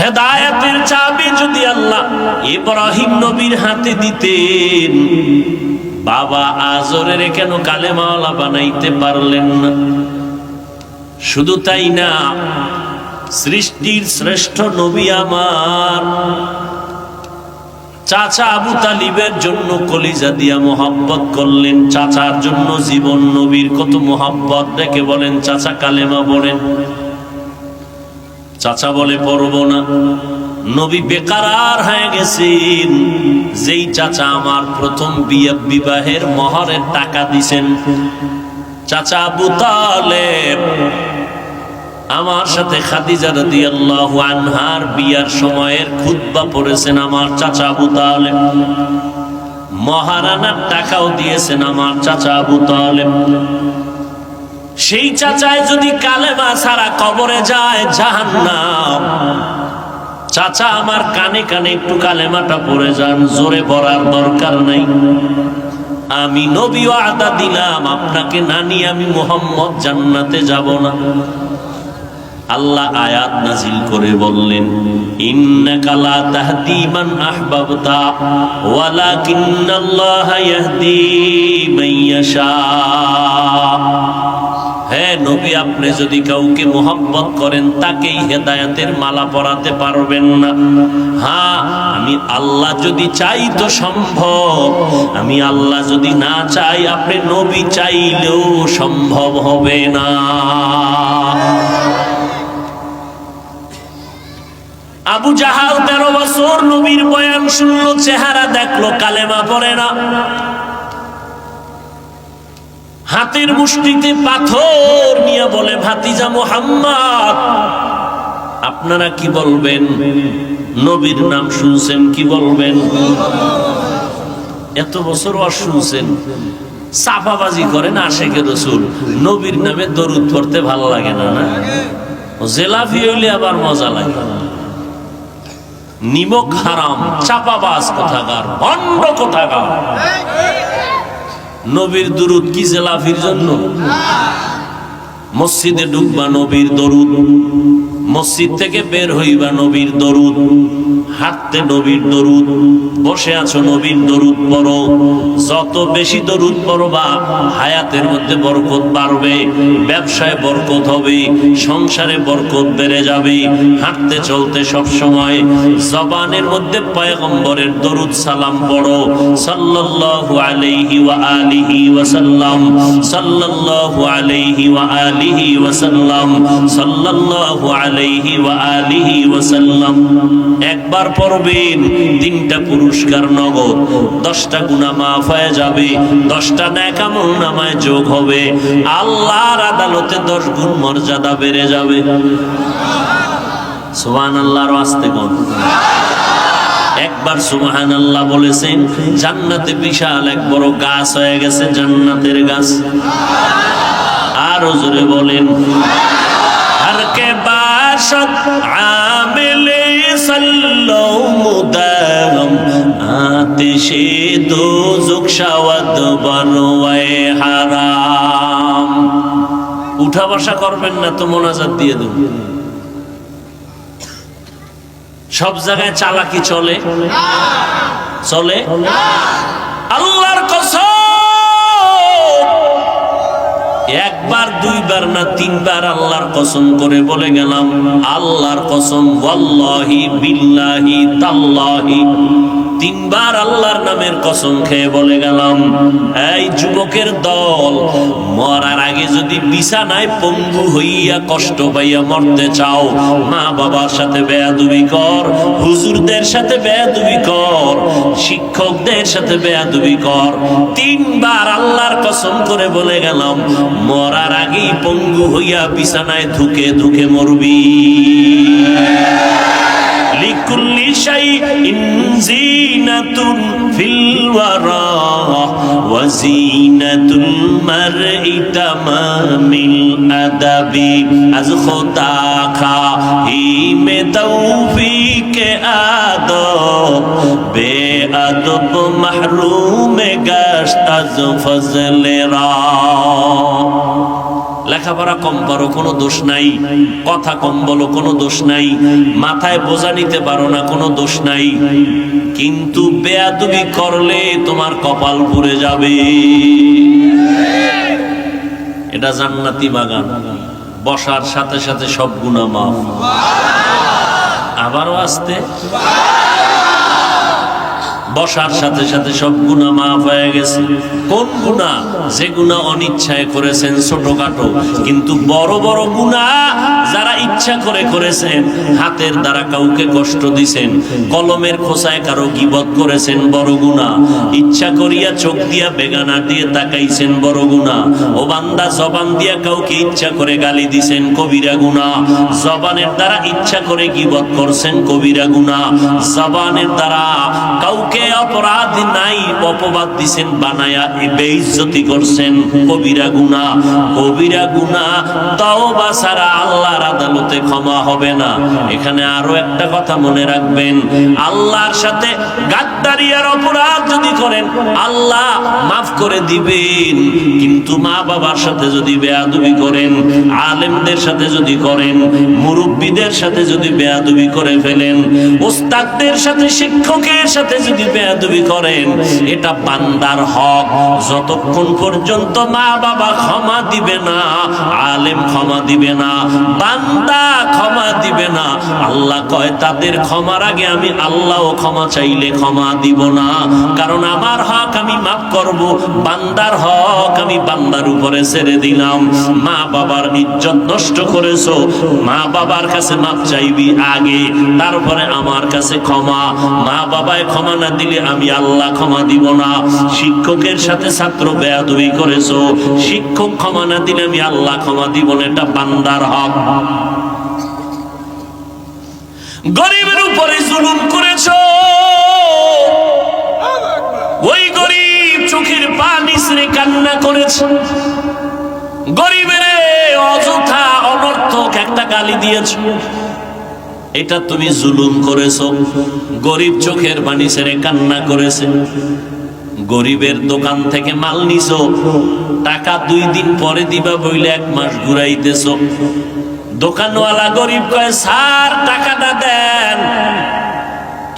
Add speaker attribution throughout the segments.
Speaker 1: হেদায়েতের চাবি যদি আল্লাহ ইব্রাহিম নবীর হাতে দিতেন, বাবা আজরের কেন কালেমাওয়ালা বানাইতে পারলেন না? শুধু তাই না, সৃষ্টির শ্রেষ্ঠ নবী আমার। চাচা আবু তালিবের জন্য কলিজা দিয়া মোহাব্বত করলেন। চাচার জন্য জীবন নবীর কত মোহাব্বত, দেখে বলেন, চাচা কালেমা বলেন। চাচা বলে, পড়ব না। নবী বেকার হয়ে গেছেন। যেই চাচা আমার প্রথম বিয়ে বিবাহের মহরের টাকা দিছেন। চাচা আবু আমার সাথে খাদিজা রাদিয়াল্লাহু আনহার বিয়ার সময়ের খুতবা পড়েছেন আমার চাচা আবু তালেব। মহারানার টাকাও দিয়েছেন আমার চাচা আবু তালেব। সেই চাচায় যদি কালেমা ছাড়া কবরে যায় জাহান্নাম। চাচা আমার কানে কানে একটু কালেমাটা পড়ে যান, জোরে পড়ার দরকার নাই। আমি নবী আদা দিলাম, আপনাকে না নিয়ে আমি মোহাম্মদ জান্নাতে যাব না। আল্লাহ আয়াত নাজিল করে বললেন, ইন্নাকা নবী, আপনি যদি কাউকে মোহাব্বত করেন, তাকেই হেদায়াতের মালা পরাতে পারবেন না। হ্যাঁ আমি আল্লাহ যদি চাই তো সম্ভব। আমি আল্লাহ যদি না চাই, আপনি নবী চাইলেও সম্ভব হবে না। আবু জাহাল তেরো বছর নবীর বয়ান শুনলো, চেহারা দেখল, কালেমা পড়ে না। হাতের মুষ্টিতে পাথর নিয়ে বলে, ভাতিজা মোহাম্মদ, আপনারা কি বলবেন? নবীর নাম শুনছেন, কি বলবেন? এত বছর আর শুনছেন। চাপাবাজি করেন আশেখের রসুল। নবীর নামে দরুদ পড়তে ভালো লাগে না না? জেলাফি হইলে আবার মজা লাগে। নিমক হারাম, চাপাবাজ কোথাকার, ভণ্ড কোথাকার। নবীর দুরুদ কি জেলাফির জন্য? মসজিদে ঢুকবা নবীর দরুদ, মসজিদ থেকে বের হইবা নবীর দরুদ। হাঁটতে নবীর দরুদ, বসে আছো নবীর দরুদ পড়ো। যত বেশি দরুদ পড়বা হায়াতের মধ্যে বরকত বাড়বে, ব্যবসায় বরকত হবে, সংসারে বরকত বেড়ে যাবে, হাঁটতে চলতে সব সময় জবানের মধ্যে পয়গম্বরের দরুদ সালাম পড়ো। সাল্লাল্লাহু আলাইহি ওয়া আলিহি ওয়া সাল্লাম, সাল্লাল্লাহু আলাইহি ওয়া আলিহি ওয়া সাল্লাম, সাল্লাল্লাহু আলাইহি ওয়া আলিহি ওয়া সাল্লাম। একবার একবার পড়বেন তিনটা পুরস্কার নগদ, দশটা গুণা মাফ হয়ে যাবে, দশটা ন্যাকামল নামায় যোগ হবে। আল্লাহর আদালতে দশ গুণ মর্যাদা বেড়ে যাবে। সোহান আল্লাহর আস্তে কোন। একবার সুবাহান আল্লাহ বলেছেন, জান্নাতে বিশাল এক বড় গাছ হয়ে গেছে, জান্নাতের গাছ। আরও জোরে বলেন আর কে বাসত আমেলে আল্লাহ উঠা বসা করবেন না তো মোনাজাত দিয়ে দেব। সব জায়গায় চালাকি চলে? চলে। আল্লাহর একবার দুইবার না তিনবার আল্লাহর কসম করে বলে গেলাম আল্লাহর কসম ওয়াল্লাহি বিল্লাহি তাল্লাহি। তিনবার আল্লাহর নামের কসম খেয়ে বলে গেলাম, এই যুবকের দল, মরার আগে যদি বিছানায় পঙ্গু হইয়া কষ্ট পাইয়া মরতে চাও, মা বাবার সাথে বেয়াদুবি কর, হুজুরদের সাথে বেয়াদুবি কর, শিক্ষকদের সাথে বেয়াদুবি কর। তিনবার আল্লাহর কসম করে বলে গেলাম, মরার আগেই পঙ্গু হইয়া বিছানায় ধুকে ধুকে মরবি। لكل شيء زينة في الورى وزينة المرء تمام الأدب. از خدا خاهيم توفيق آدب بے ادب محروم گشت از فضل راه লেখাপড়া কম পারো কোনো দোষ নাই। কথা কম বলো, কোনো দোষ নাই। মাথায় বোঝা নিতে পারো না, কোনো দোষ নাই। কিন্তু বেয়াদুবি করলে তোমার কপাল পুড়ে যাবে। এটা জান্নাতি বাগান। বসার সাথে সাথে সব গুণা মাফ। আবারও আসতে। বসার সাথে সাথে সব গুণা মাফ হয়ে গেছে। কোন গুণা? যে গুণা অনিচ্ছায় করেছেন ছোটখাটো, কিন্তু বড় বড় গুণা যারা ইচ্ছা করে করেছেন, হাতের দ্বারা কাউকে কষ্ট দিছেন, কলমের খোসায় কারও গিবত করেছেন, বড় গুণা। ইচ্ছা করিয়া চোখ দিয়া বেগানা দিয়ে তাকাইছেন, বড় গুণা। ও বান্দা, জবান দিয়া কাউকে ইচ্ছা করে গালি দিছেন, কবিরা গুণা। জবানের দ্বারা ইচ্ছা করে গিবত করছেন, কবিরা গুণা। জবানের দ্বারা কাউকে অপরাধ নাই, অপবাদ দিছেন, বানায়া বেইজ্জতি করছেন। কবিরা গুণা কবিরা গুণা তাও বা সারা আল্লাহর আদালতে ক্ষমা হবে না। এখানে আরও একটা কথা মনে রাখবেন, আল্লাহর সাথে গাদ্দারিয়ার অপরাধ যদি করেন, আল্লাহ মাফ করে দিবেন। কিন্তু মা বাবার সাথে যদি বেয়াদবি করেন, আলেমদের সাথে যদি করেন, মুরব্বীদের সাথে যদি বেয়াদবি করে ফেলেন, ওস্তাদদের সাথে, শিক্ষকের সাথে যদি বেয়াদবি করেন, এটা বান্দার হক। যতক্ষণ পর্যন্ত মা বাবা ক্ষমা দিবে না, আলেম ক্ষমা দিবে না, বান্দা ক্ষমা দিবে না, আল্লাহ কয়, তাদের ক্ষমার আগে আমি আল্লাহও ক্ষমা চাইলে ক্ষমা দিব না। কারণ আমার হক আমি মাফ করব, বান্দার হক আমি বান্দার উপরে ছেড়ে দিলাম। মা বাবার ইজ্জত নষ্ট করেছ মা বাবার কাছে মাপ চাইবি আগে, তারপরে আমার কাছে ক্ষমা। মা বাবায় ক্ষমা না দিলে আমি আল্লাহ ক্ষমা দিব না। শিক্ষকের সাথে ছাত্র বেয়াদবি করেছ। শিক্ষক ক্ষমা না দিলে আমি আল্লাহ ক্ষমা দিব না। এটা বান্দার হক। গরিবের উপরে জুলুম করেছ। ওই গরিব চোখের পানি ছেড়ে কান্না করেছে। গরিবের অযথা অনর্থক একটা গালি দিয়েছ। এটা তুমি জুলুম করেছ, গরিব চোখের পানি ছেড়ে কান্না করেছে। গরিবের দোকান থেকে মাল নিস টাকা দুই দিন পরে দিবা বইলে এক মাস ঘুরাইতেছ। দোকানওয়ালা গরিব কয়, স্যার, টাকাটা দেন।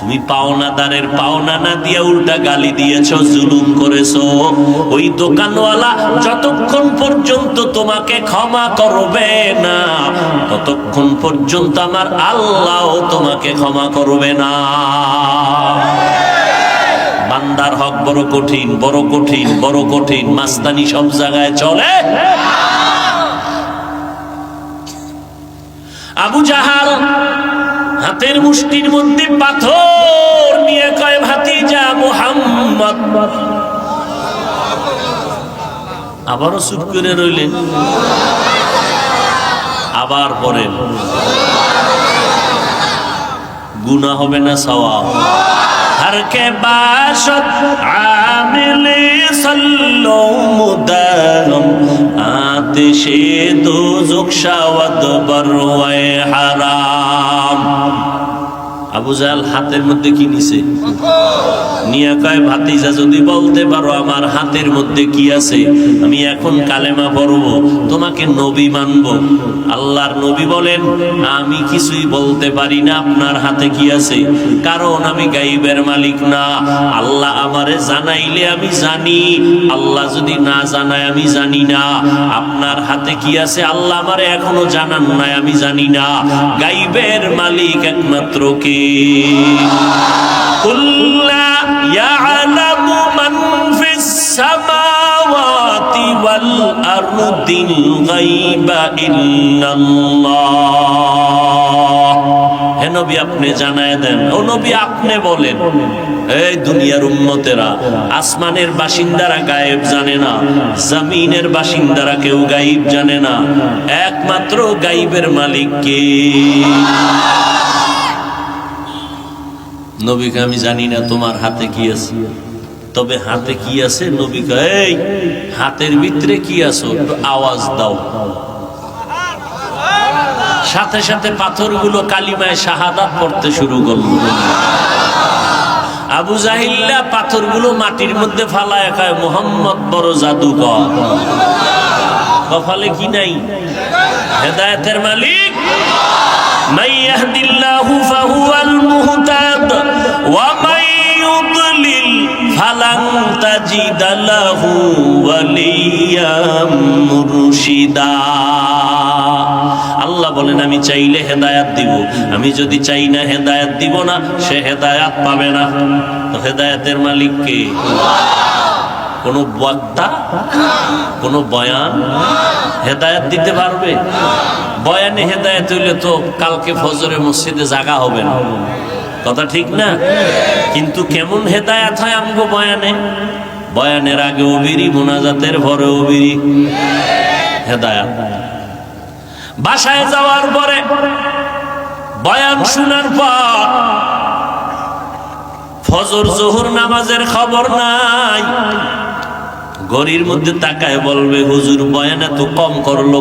Speaker 1: তুমি পাওনাদারের পাওনা না দিয়া উল্টা গালি দিয়েছ, জুলুম করেছ। ওই দোকানওয়ালা যতক্ষণ পর্যন্ত তোমাকে ক্ষমা করবে না, ততক্ষণ পর্যন্ত আমার আল্লাহ তোমাকে ক্ষমা করবে না। বান্দার হক বড় কঠিন বড় কঠিন বড় কঠিন, মাস্তানি সব জায়গায় চলে। আবু জাহাল হাতের মুষ্টির মধ্যে পাথর নিয়ে কয় ভাতিজা মুহাম্মদ। আবারও চুপ করে রইলেন। আবার পরে গুণা হবে না সওয়াব। در کے باشد عاملی صلو مدارم آتشی دوزک شاود بروی حرام মধ্যে কি আছে, আমি এখন কালেমা পড়ব, তোমাকে নবী মানব। আল্লাহর নবী বলেন, আমি কিছুই বলতে পারি না, আপনার হাতে কি আছে? কারণ আমি গাইবের মালিক না। আল্লাহ আমারে জানাইলে আমি জানি, আল্লাহ যদি না জানায় আমি জানি না। আপনার হাতে কি আছে, আল্লাহ আমারে এখনও জানান নাই, আমি জানি না। গাইবের মালিক একমাত্র কে? قل لا يعلم من في السماوات والأرض الغيب إلا الله হে নবী আপনি জানায় দেন ও নবী আপনি বলেন এই দুনিয়ার উম্মতেরা আসমানের বাসিন্দারা গায়েব জানে না জমিনের বাসিন্দারা কেউ গাইব জানে না একমাত্র গাইবের মালিক কে নবীকে আমি জানি না তোমার হাতে কি আছে। তবে হাতে কি আছে? নবীকে, এই, হাতের ভিতরে কি আছো? একটু আওয়াজ দাও। সাথে সাথে পাথরগুলো কালিমায় শাহাদাত পড়তে শুরু করল। আবু জাহিল্লা পাথরগুলো মাটির মধ্যে ফালায় খায়, মোহাম্মদ বড় জাদুকর। কপালে কি নাই? হেদায়েতের মালিক? من يهد الله فهو المهتد ومن يضلل فلن تجد له وليا مرشدا আল্লাহ বলেন আমি চাইলে হেদায়াত দিব আমি যদি চাই না হেদায়াত দিব না সে হেদায়াত পাবে না তো হেদায়াতের মালিক কে কোন বক্তা কোন বয়ান হেদায়াত দিতে পারবে বয়ানে হেদায়ত হইলে তো কালকে ফজরে মসজিদে জাগা হবে না। কথা ঠিক না? কিন্তু কেমন হেদায়াত হয় আমগো বয়ানে? বয়ানের আগে অবিরি, মোনাজাতের ভরে অবিরি। হেদায়াত। বাসায় যাওয়ার পরে বয়ান শোনার পর ফজর, জোহর নামাজের খবর নাই। ঘড়ির মধ্যে তাকায় বলবে, হুজুর, বয়ান এত কম করল